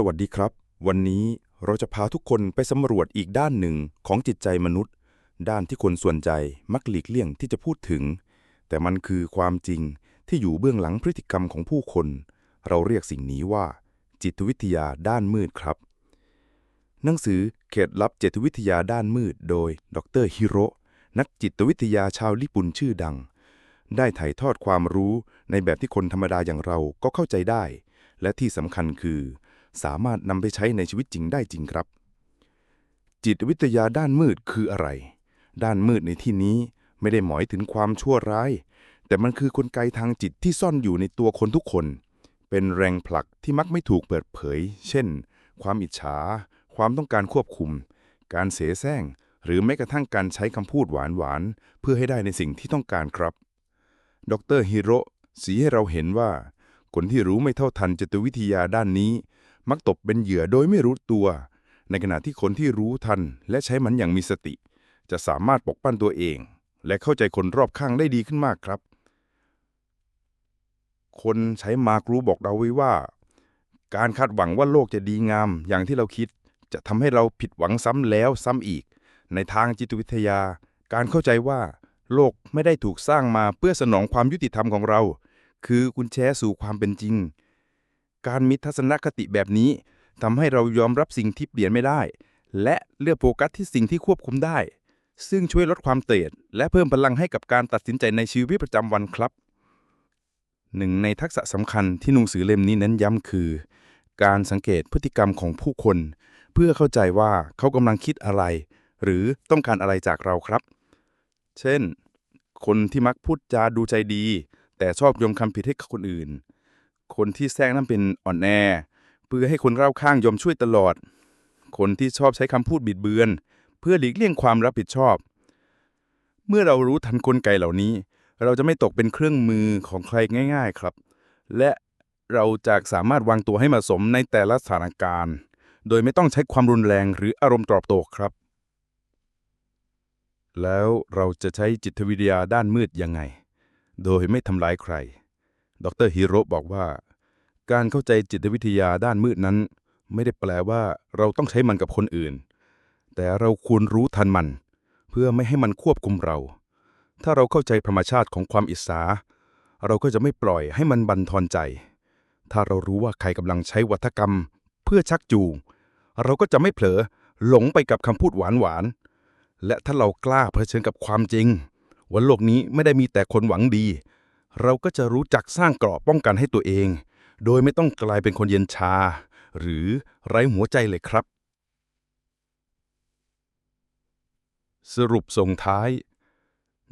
สวัสดีครับ วันนี้เราจะพาทุกคนไปสำรวจอีกด้านหนึ่งของจิตใจมนุษย์ ด้านที่คนส่วนใจมักหลีกเลี่ยงที่จะพูดถึง แต่มันคือความจริงที่อยู่เบื้องหลังพฤติกรรมของผู้คน เราเรียกสิ่งนี้ว่า จิตวิทยาด้านมืดครับ หนังสือเขตลับจิตวิทยาด้านมืด โดย ดรฮิโรนักจิตวิทยาชาวญี่ปุ่นชื่อดัง ได้ถ่ายทอดความรู้ในแบบที่คนธรรมดาอย่างเราก็เข้าใจได้ และที่สำคัญคือ สามารถนำไปใช้ในชีวิตจริงได้จริงครับ จิตวิทยาด้านมืดคืออะไร ด้านมืดในที่นี้ไม่ได้หมายถึงความชั่วร้าย แต่มันคือกลไกทางจิตที่ซ่อนอยู่ในตัวคนทุกคน เป็นแรงผลักที่มักไม่ถูกเปิดเผย เช่น ความอิจฉา ความต้องการควบคุม การเสแสร้ง หรือแม้กระทั่งการใช้คำพูดหวานๆเพื่อให้ได้ในสิ่งที่ต้องการครับ ดรฮิโรสีให้เราเห็นว่าคนที่รู้ไม่เท่าทันจิตวิทยาด้านนี้ มักตกเป็นเหยื่อโดยไม่รู้ตัว ในขณะที่คนที่รู้ทันและใช้มันอย่างมีสติ จะสามารถปกปั้นตัวเอง และเข้าใจคนรอบข้างได้ดีขึ้นมากครับ คนใช้มาร์กรู้บอกเราไว้ว่า การคาดหวังว่าโลกจะดีงามอย่างที่เราคิด จะทำให้เราผิดหวังซ้ำแล้วซ้ำอีก ในทางจิตวิทยา การเข้าใจว่า โลกไม่ได้ถูกสร้างมาเพื่อสนองความยุติธรรมของเรา คือกุญแจสู่ความเป็นจริง การมีทัศนคติแบบนี้ทำให้เรายอมรับสิ่งที่เปลี่ยนไม่ได้ และเลือกโฟกัสที่สิ่งที่ควบคุมได้ ซึ่งช่วยลดความเตดและเพิ่มพลังให้กับการตัดสินใจในชีวิตประจำวันครับหนึ่งในทักษะสำคัญที่หนังสือเล่มนี้เน้นย้ำคือ การสังเกตพฤติกรรมของผู้คน เพื่อเข้าใจว่าเขากำลังคิดอะไร หรือต้องการอะไรจากเราครับ เช่น คนที่มักพูดจาดูใจดี แต่ชอบโยมคำผิดให้กับคนอื่น คนที่แซงนั้นเป็นอ่อนแอ เพื่อให้คนรอบข้างยอมช่วยตลอด คนที่ชอบใช้คำพูดบิดเบือน เพื่อหลีกเลี่ยงความรับผิดชอบ เมื่อเรารู้ทันกลไกเหล่านี้ เราจะไม่ตกเป็นเครื่องมือของใครง่าย ๆครับ และเราจะสามารถวางตัวให้เหมาะสมในแต่ละสถานการณ์ โดยไม่ต้องใช้ความรุนแรงหรืออารมณ์ตอบโต้ครับ แล้วเราจะใช้จิตวิทยาด้านมืดยังไง โดยไม่ทำร้ายใคร ดรฮิโร่บอกว่า การเข้าใจจิตวิทยาด้านมืดนั้น ไม่ได้แปลว่าเราต้องใช้มันกับคนอื่น แต่เราควรรู้ทันมัน เพื่อไม่ให้มันควบคุมเรา ถ้าเราเข้าใจธรรมชาติของความอิสา เราก็จะไม่ปล่อยให้มันบันทอนใจ ถ้าเรารู้ว่าใครกำลังใช้วัฒกรรม เพื่อชักจูง เราก็จะไม่เผลอหลงไปกับคำพูดหวานๆและถ้าเรากล้าเผชิญกับความจริงว่าโลกนี้ไม่ได้มีแต่คนหวังดี เราก็จะรู้จักสร้างเกราะป้องกันให้ตัวเอง โดยไม่ต้องกลายเป็นคนเย็นชา หรือไร้หัวใจเลยครับ สรุปส่งท้าย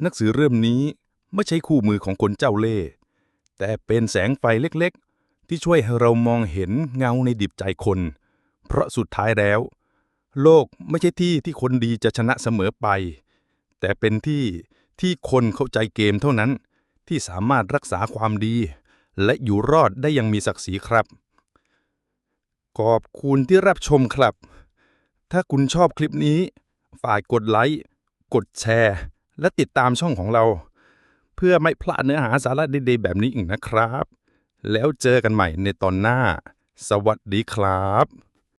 หนังสือเรื่องนี้ไม่ใช่คู่มือของคนเจ้าเล่ห์แต่เป็นแสงไฟเล็กๆ ที่ช่วยให้เรามองเห็นเงาในดิบใจคน เพราะสุดท้ายแล้ว โลกไม่ใช่ที่ที่คนดีจะชนะเสมอไป แต่เป็นที่ที่คนเข้าใจเกมเท่านั้นที่สามารถรักษาความดี และอยู่รอดได้อยังมีศักดิ์ศรีครับขอบคุณที่รับชมครับ ถ้าคุณชอบคลิปนี้ ฝากกดไลค์ กดแชร์ และติดตามช่องของเรา เพื่อไม่พลาดเนื้อหาสาระดีๆแบบนี้อีกนะครับ แล้วเจอกันใหม่ในตอนหน้า สวัสดีครับ